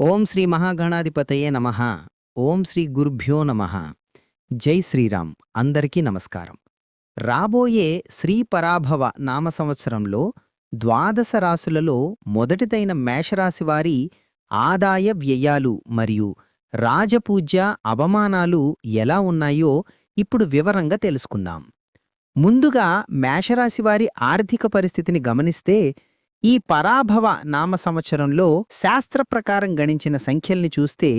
ఓం శ్రీ మహాగణాధిపతయే నమ. ఓం శ్రీ గురుభ్యో నమ. జై శ్రీరామ్. అందరికీ నమస్కారం. రాబోయే శ్రీ పరాభవ నామ సంవత్సరంలో ద్వాదశ రాసులలో మొదటిదైన మేషరాశి వారి ఆదాయ వ్యయాలు మరియు రాజపూజ్య అవమానాలు ఎలా ఉన్నాయో ఇప్పుడు వివరంగా తెలుసుకుందాం. ముందుగా మేషరాశి వారి ఆర్థిక పరిస్థితిని గమనిస్తే ఈ పరాభవ నామ సంవత్సరంలో శాస్త్ర ప్రకారం గణించిన సంఖ్యల్ని చూస్తే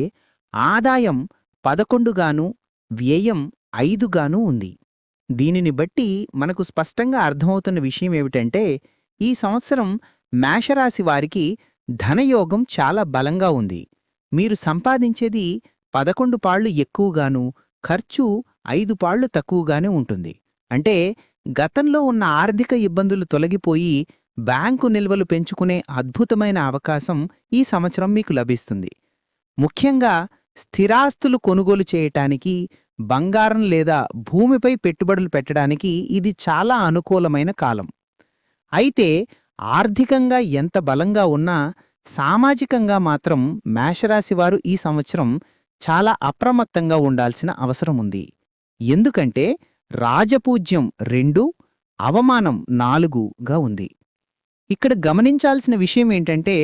ఆదాయం పదకొండుగాను వ్యయం ఐదుగాను ఉంది. దీనిని బట్టి మనకు స్పష్టంగా అర్థమవుతున్న విషయం ఏమిటంటే ఈ సంవత్సరం మేషరాశి వారికి ధనయోగం చాలా బలంగా ఉంది. మీరు సంపాదించేది పదకొండు పాళ్ళు ఎక్కువగాను ఖర్చు ఐదు పాళ్ళు తక్కువగానే ఉంటుంది. అంటే గతంలో ఉన్న ఆర్థిక ఇబ్బందులు తొలగిపోయి బ్యాంకు నిల్వలు పెంచుకునే అద్భుతమైన అవకాశం ఈ సంవత్సరం మీకు లభిస్తుంది. ముఖ్యంగా స్థిరాస్తులు కొనుగోలు చేయటానికి బంగారం లేదా భూమిపై పెట్టుబడులు పెట్టడానికి ఇది చాలా అనుకూలమైన కాలం. అయితే ఆర్థికంగా ఎంత బలంగా ఉన్నా సామాజికంగా మాత్రం మేషరాశివారు ఈ సంవత్సరం చాలా అప్రమత్తంగా ఉండాల్సిన అవసరం ఉంది. ఎందుకంటే రాజపూజ్యం రెండు అవమానం నాలుగుగా ఉంది. ఇక్కడ గమనించాల్సిన విషయం ఏంటంటే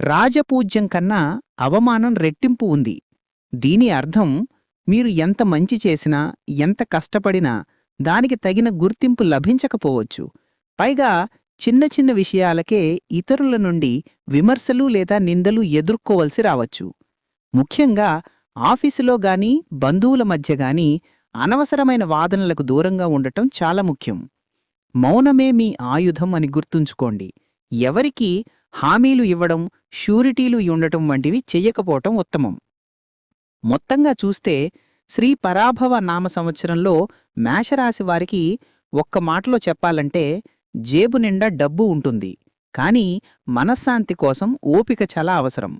రాజపూజ్యం కన్నా అవమానం రెట్టింపు ఉంది. దీని అర్థం మీరు ఎంత మంచి చేసినా ఎంత కష్టపడినా దానికి తగిన గుర్తింపు లభించకపోవచ్చు. పైగా చిన్న చిన్న విషయాలకే ఇతరుల నుండి విమర్శలు లేదా నిందలు ఎదుర్కోవలసి రావచ్చు. ముఖ్యంగా ఆఫీసులో గాని బంధువుల మధ్య గాని అనవసరమైన వాదనలకు దూరంగా ఉండటం చాలా ముఖ్యం. మౌనమే మీ ఆయుధం అని గుర్తుంచుకోండి. ఎవరికి హామీలు ఇవ్వడం షూరిటీలు ఉండటం వంటివి చెయ్యకపోవటం ఉత్తమం. మొత్తంగా చూస్తే శ్రీ పరాభవ నామ సంవత్సరంలో మేషరాశి వారికి ఒక్క మాటలో చెప్పాలంటే జేబు నిండా డబ్బు ఉంటుంది. కాని మనశ్శాంతి కోసం ఓపిక చాలా అవసరం.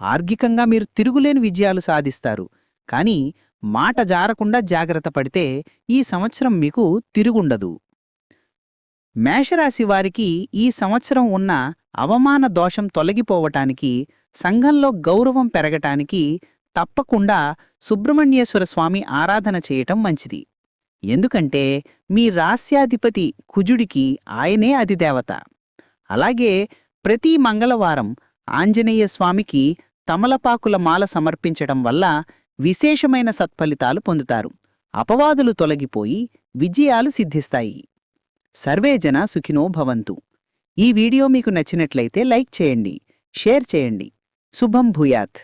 ఆర్గికంగా మీరు తిరుగులేని విజయాలు సాధిస్తారు. కాని మాట జారకుండా జాగ్రత్త పడితే ఈ సంవత్సరం మీకు తిరుగుండదు. మేషరాశి వారికి ఈ సంవత్సరం ఉన్న అవమాన దోషం తొలగిపోవటానికి సంఘంలో గౌరవం పెరగటానికి తప్పకుండా సుబ్రహ్మణ్యేశ్వర స్వామి ఆరాధన చేయటం మంచిది. ఎందుకంటే మీ రాస్యాధిపతి కుజుడికి ఆయనే అధిదేవత. అలాగే ప్రతి మంగళవారం ఆంజనేయ స్వామికి తమలపాకుల మాల సమర్పించటం వల్ల విశేషమైన సత్ఫలితాలు పొందుతారు. అపవాదులు తొలగిపోయి విజయాలు సిద్ధిస్తాయి. సర్వే జన సుఖినో భవంతు. ఈ వీడియో మీకు నచ్చినట్లయితే లైక్ చేయండి షేర్ చేయండి. శుభం భూయాత్.